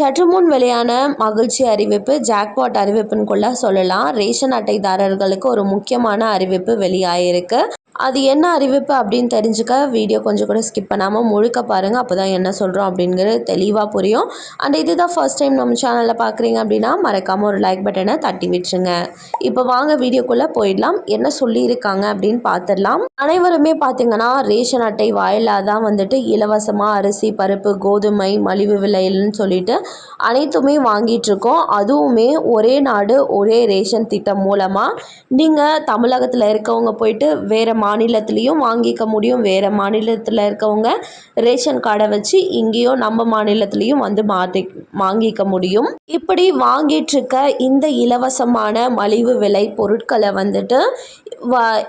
சற்று முன் வெளியான மகிழ்ச்சி அறிவிப்பு ஜாக்பாட் அறிவிப்புன்னு கூட சொல்லலாம். ரேஷன் அட்டைதாரர்களுக்கு ஒரு முக்கியமான அறிவிப்பு வெளியாயிருக்கு. அது என்ன அறிவிப்பு அப்படின்னு தெரிஞ்சுக்க வீடியோ கொஞ்சம் கூட ஸ்கிப் பண்ணாமல் முழுக்க பாருங்கள் அப்போ தான் என்ன சொல்கிறோம் அப்படிங்கிறது தெளிவாக புரியும். அண்ட் இதுதான் ஃபர்ஸ்ட் டைம் நம்ம சேனலில் பார்க்குறீங்க அப்படின்னா மறக்காமல் ஒரு லைக் பட்டனை தட்டி விட்டுருங்க. இப்போ வாங்க வீடியோக்குள்ளே போயிடலாம். என்ன சொல்லியிருக்காங்க அப்படின்னு பார்த்துடலாம் அனைவருமே பார்த்தீங்கன்னா ரேஷன் அட்டை வாயிலாக தான் வந்துட்டு இலவசமாக அரிசி பருப்பு கோதுமை மலிவு விலையில்னு சொல்லிட்டு அனைத்துமே வாங்கிட்டுருக்கோம் அதுவுமே ஒரே நாடு ஒரே ரேஷன் திட்டம் மூலமாக நீங்கள் தமிழகத்தில் இருக்கவங்க போயிட்டு வேறு மாநிலத்துலேயும் வாங்கிக்க முடியும். வேறு மாநிலத்தில் இருக்கவங்க ரேஷன் கார்டை வச்சு இங்கேயும் நம்ம மாநிலத்துலேயும் வந்து மாற்றி வாங்கிக்க முடியும். இப்படி வாங்கிட்டு இருக்க இந்த இலவசமான மலிவு விலை பொருட்களை வந்துட்டு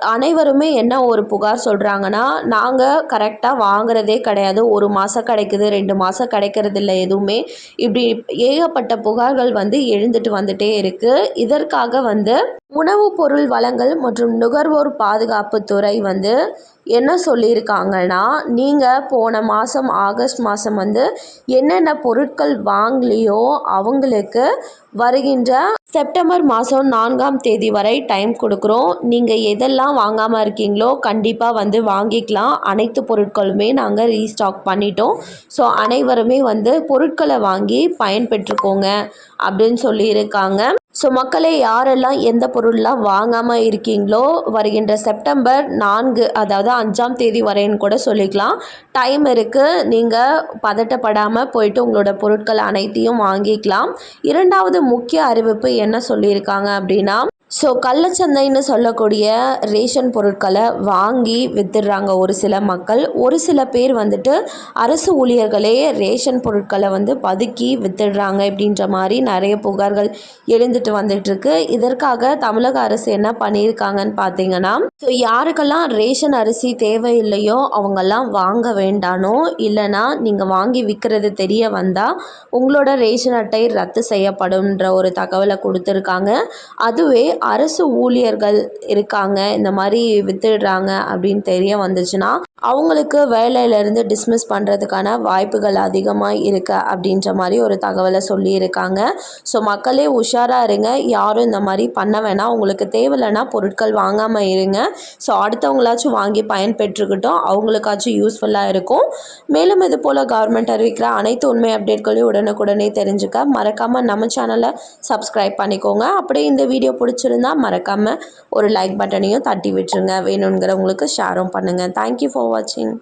அனைவருமே என்ன ஒரு புகார் சொல்கிறாங்கன்னா நாங்கள் கரெக்டாக வாங்குறதே கிடையாது. ஒரு மாதம் கிடைக்குது ரெண்டு மாதம் கிடைக்கிறது இல்லை எதுவுமே. இப்படி ஏகப்பட்ட புகார்கள் வந்து எழுந்துட்டு வந்துட்டே இருக்குது இதற்காக வந்து உணவுப் பொருள் வழங்கல் மற்றும் நுகர்வோர் பாதுகாப்பு துறை வந்து என்ன சொல்லியிருக்காங்கன்னா நீங்கள் போன மாதம் ஆகஸ்ட் மாதம் வந்து என்னென்ன பொருட்கள் வாங்கலையோ அவங்களுக்கு வருகின்ற செப்டம்பர் மாதம் நான்காம் தேதி வரை டைம் கொடுக்குறோம். நீங்கள் எதெல்லாம் வாங்காமல் இருக்கீங்களோ கண்டிப்பாக வந்து வாங்கிக்கலாம். அனைத்து பொருட்களுமே நாங்கள் ரீஸ்டாக் பண்ணிட்டோம். ஸோ அனைவருமே வந்து பொருட்களை வாங்கி பயன்பெற்றுக்கோங்க அப்படின்னு சொல்லியிருக்காங்க. ஸோ மக்களே யாரெல்லாம் எந்த பொருள்லாம் வாங்காமல் இருக்கீங்களோ வருகின்ற செப்டம்பர் நான்கு அதாவது அஞ்சாம் தேதி வரைன்னு கூட சொல்லிக்கலாம். டைம் இருக்குது நீங்கள் பதட்டப்படாமல் போயிட்டு உங்களோட பொருட்கள் அனைத்தையும் வாங்கிக்கலாம். இரண்டாவது முக்கிய அறிவிப்பு என்ன சொல்லியிருக்காங்க அப்படின்னா ஸோ கள்ளச்சந்தைன்னு சொல்லக்கூடிய ரேஷன் பொருட்களை வாங்கி வித்துடுறாங்க ஒரு சில மக்கள். ஒரு சில பேர் வந்துட்டு அரசு ஊழியர்களே ரேஷன் பொருட்களை வந்து பதுக்கி வித்துடுறாங்க இப்படின்ற மாதிரி நிறைய புகார்கள் எழுந்துட்டு வந்துட்டுருக்கு. இதற்காக தமிழக அரசு என்ன பண்ணியிருக்காங்கன்னு பார்த்தீங்கன்னா ஸோ யாருக்கெல்லாம் ரேஷன் அரிசி தேவையில்லையோ அவங்கெல்லாம் வாங்க வேண்டானோ இல்லைனா நீங்கள் வாங்கி விற்கிறது தெரிய வந்தால் உங்களோட ரேஷன் அட்டை ரத்து செய்யப்படும்ன்ற ஒரு தகவலை கொடுத்துருக்காங்க. அதுவே அரசு ஊழியர்கள் இருக்காங்க இந்த மாதிரி வித்துடுறாங்க அப்படின்னு தெரிய வந்துச்சுன்னா அவங்களுக்கு வேலையிலேருந்து டிஸ்மிஸ் பண்ணுறதுக்கான வாய்ப்புகள் அதிகமாக இருக்கு அப்படின்ற மாதிரி ஒரு தகவலை சொல்லியிருக்காங்க. ஸோ மக்களே உஷாராக இருங்க. யாரும் இந்த மாதிரி பண்ண வேணாம். உங்களுக்கு தேவையில்லைன்னா பொருட்கள் வாங்காமல் இருங்க. ஸோ அடுத்தவங்களாச்சும் வாங்கி பயன்பெற்றுக்கிட்டோம். அவங்களுக்காச்சும் யூஸ்ஃபுல்லாக இருக்கும். மேலும் இது போல் கவர்மெண்ட் அறிவிக்கிற அனைத்து உண்மை அப்டேட்களையும் உடனுக்குடனே தெரிஞ்சுக்க மறக்காமல் நம்ம சேனலை சப்ஸ்கிரைப் பண்ணிக்கோங்க. அப்படியே இந்த வீடியோ பிடிச்சிருந்தா மறக்காமல் ஒரு லைக் பட்டனையும் தட்டி விட்டுருங்க. வேணுங்கிறவங்களுக்கு ஷேரும் பண்ணுங்கள் தேங்க்யூ ஃபார் வாட்சிங்